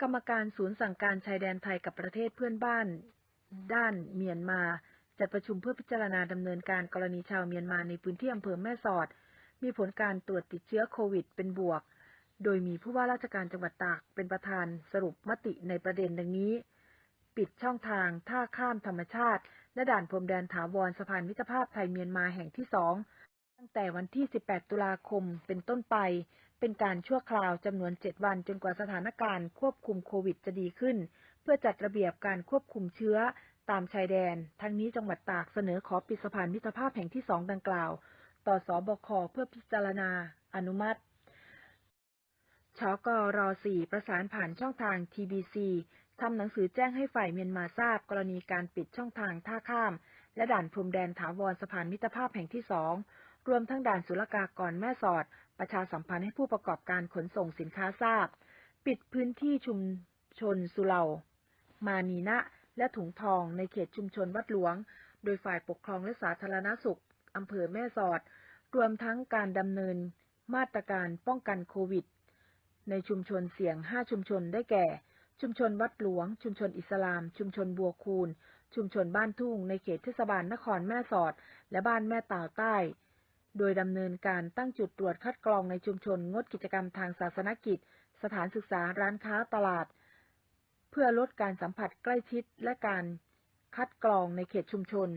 กรรมการศูนย์สั่งการชายแดนไทยกับประเทศเพื่อนบ้าน ด้านเมียนมา จัดประชุมเพื่อพิจารณาดำเนินการกรณีชาวเมียนมาในพื้นที่อำเภอแม่สอด มีผลการตรวจติดเชื้อโควิดเป็นบวก โดยมีผู้ว่าราชการจังหวัดตากเป็นประธานสรุปมติในประเด็นดังนี้ ปิดช่องทางท่าข้ามธรรมชาติ และด่านพรมแดนถาวรสะพานมิตรภาพไทยเมียนมาแห่งที่สองตั้งแต่วันที่ 18 ตุลาคมเป็นต้นไป เป็นการชั่วคราวจำนวน 7 วันจนกว่าสถานการณ์ควบคุมโควิดจะดีขึ้น เพื่อจัดระเบียบการควบคุมเชื้อตามชายแดน ทั้งนี้จังหวัดตากเสนอขอปิดสะพานมิตรภาพแห่งที่สองดังกล่าว ต่อสอบคเพื่อพิจารณา อนุมัติชกร4ประสานผ่านช่องทาง TBC ทำหนังสือแจ้งให้ฝ่ายเมียนมาทราบ กรณีการปิดช่องทางท่าข้าม และด่านพรมแดนถาวรสะพานมิตรภาพแห่งที่สอง รวมทั้งด่านศุลกากรแม่สอด ประชาสัมพันธ์ให้ผู้ประกอบการขนส่งสินค้าทราบ ปิดพื้นที่ชุมชนสุเหร่ามานีนะ และถุงทองในเขตชุมชนวัดหลวง โดยฝ่ายปกครองและสาธารณสุขอำเภอแม่สอด รวมทั้งการดำเนินมาตรการป้องกันโควิด ในชุมชนเสี่ยง 5 ชุมชนได้แก่ ชุมชนวัดหลวง ชุมชนอิสลาม ชุมชนบัวคูน ชุมชนบ้านทุ่ง ในเขตเทศบาลนครแม่สอด และบ้านแม่ตาวใต้ โดยดำเนินการตั้งจุดตรวจคัดกรองในชุมชน งดกิจกรรมทางศาสนกิจ สถานศึกษาร้านค้าตลาด เพื่อลดการสัมผัสใกล้ชิดและการคัดกรองในเขตชุมชน